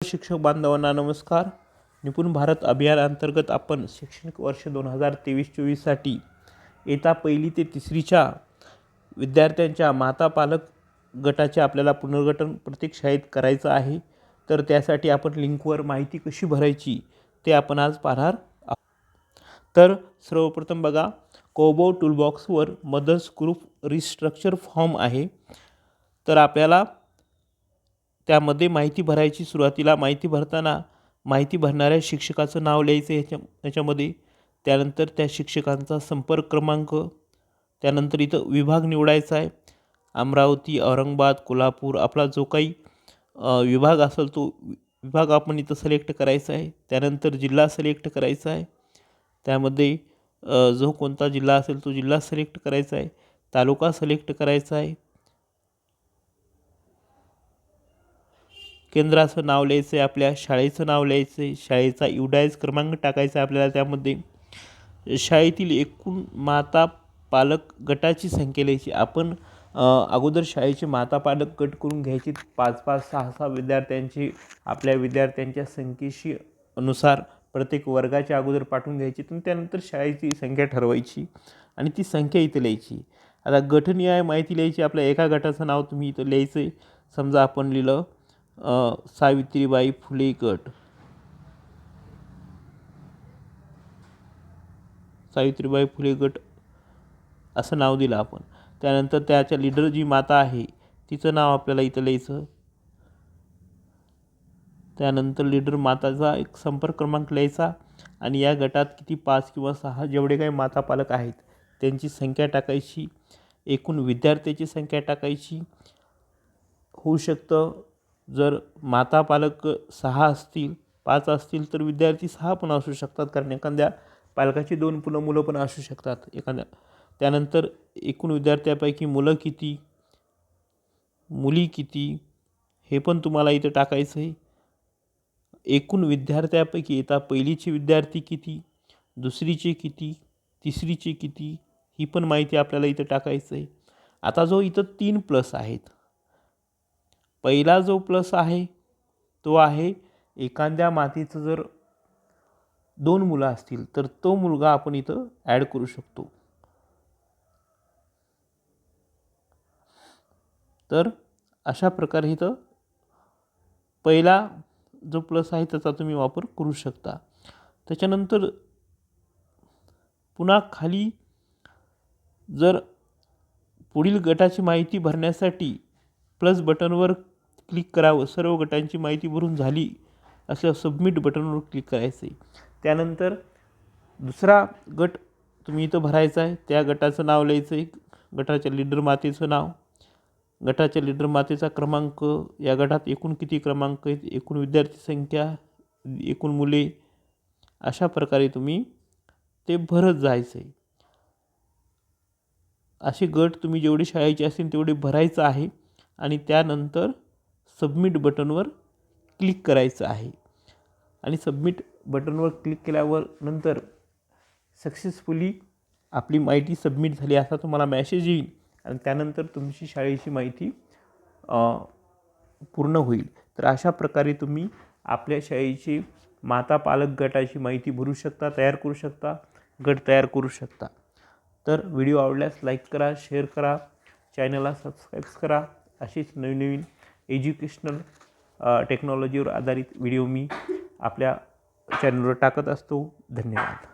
शिक्षक बांधवांना नमस्कार. निपुण भारत अभियान अंतर्गत आपण शैक्षणिक वर्ष दोन हजार तेवीस चोवीससाठी येता पहिली ते तिसरीच्या विद्यार्थ्यांच्या माता पालक गटाचे आपल्याला पुनर्गठन प्रत्येक शाळेत करायचं आहे. तर त्यासाठी आपण लिंकवर माहिती कशी भरायची ते आपण आज पाहणार आहोत. तर सर्वप्रथम बघा कोबो टूलबॉक्सवर मदर्स ग्रुप रिस्ट्रक्चर फॉर्म आहे. तर आपल्याला त्यामध्ये माहिती भरायची सुरुवातीला माहिती भरताना माहिती भरणाऱ्या शिक्षकाचं नाव लिहायचं ह्याच्या ह्याच्यामध्ये. त्यानंतर त्या शिक्षकांचा संपर्क क्रमांक. त्यानंतर इथं विभाग निवडायचा आहे. अमरावती औरंगाबाद कोल्हापूर आपला जो काही विभाग असेल तो विभाग आपण इथं सिलेक्ट करायचा आहे. त्यानंतर जिल्हा सिलेक्ट करायचा आहे. त्यामध्ये जो कोणता जिल्हा असेल तो जिल्हा सिलेक्ट करायचा आहे. तालुका सिलेक्ट करायचा आहे. केंद्राचं नाव लिहायचं आहे आपल्या शाळेचं नाव लिहायचं आहे शाळेचा युडायज क्रमांक टाकायचा आहे आपल्याला त्यामध्ये. शाळेतील एकूण माता पालक गटाची संख्या लिहायची. आपण अगोदर शाळेचे माता पालक गट करून घ्यायचे. पाच पाच सहा सहा विद्यार्थ्यांची आपल्या विद्यार्थ्यांच्या संख्येशी अनुसार प्रत्येक वर्गाच्या अगोदर पाठवून घ्यायची आणि त्यानंतर शाळेची संख्या ठरवायची आणि ती संख्या इथं लिहायची. आता गटनिहाय माहिती लिहायची. आपल्या एका गटाचं नाव तुम्ही इथं लिहायचं आहे समजा आपण लिहिलं सावित्रीबाई फुले गट सावित्रीबाई फुले गट असं नाव दिलं आपण. त्यानंतर त्याच्या लीडर जी माता आहे तिचं नाव आपल्याला इथं लिहायचं. त्यानंतर लीडर माताचा एक संपर्क क्रमांक लिहायचा आणि या गटात किती पाच किंवा सहा जेवढे काही माता पालक आहेत त्यांची संख्या टाकायची. एकूण विद्यार्थ्याची संख्या टाकायची. होऊ शकतं जर माता पालक सहा असतील पाच असतील तर विद्यार्थी सहा पण असू शकतात. कारण एखाद्या पालकाची दोन पुलं मुलं पण असू शकतात. एखाद्या त्यानंतर एकूण विद्यार्थ्यापैकी मुलं किती मुली किती हे पण तुम्हाला इथं टाकायचं आहे एकूण विद्यार्थ्यापैकी येता पहिलीचे विद्यार्थी किती दुसरीचे किती तिसरीचे किती ही पण माहिती आपल्याला इथं टाकायचं आहे आता जो इथं तीन प्लस आहेत पहिला जो प्लस आहे तो आहे एखाद्या मातीचं जर दोन मुलं असतील तर तो मुलगा आपण इथं ॲड करू शकतो. तर अशा प्रकारे इथं पहिला जो प्लस आहे त्याचा तुम्ही वापर करू शकता. त्याच्यानंतर पुन्हा खाली जर पुढील गटाची माहिती भरण्यासाठी प्लस बटनवर क्लिक करावं सर्व गटांची माहिती भरून झाली असं सबमिट बटनवर क्लिक करायचं आहे त्यानंतर दुसरा गट तुम्ही इथं भरायचा आहे. त्या गटाचं नाव लिहायचं आहे गटाच्या लीडर मातेचं नाव. गटाच्या लीडर मातेचा क्रमांक. या गटात एकूण किती क्रमांक आहेत? एकूण विद्यार्थी संख्या एकूण मुले अशा प्रकारे तुम्ही ते भरत जायचं आहे असे गट तुम्ही जेवढे शाळेचे असतील तेवढे भरायचं आहे आणि त्यानंतर सबमिट बटनवर क्लिक करायचं आहे. आणि सबमिट बटनवर क्लिक केल्यावर नंतर सक्सेसफुली आपली माहिती सबमिट झाली असा तुम्हाला मॅसेज येईल आणि त्यानंतर तुमची शाळेची माहिती पूर्ण होईल. तर अशा प्रकारे तुम्ही आपल्या शाळेची माता पालक गटाची माहिती भरू शकता तयार करू शकता गट तयार करू शकता. तर व्हिडिओ आवडल्यास लाईक करा शेअर करा चॅनलला सबस्क्राईब करा. अशीच नवीन नवीन एज्युकेशनल टेक्नॉलॉजीवर आधारित व्हिडिओ मी आपल्या चॅनलवर टाकत असतो. धन्यवाद.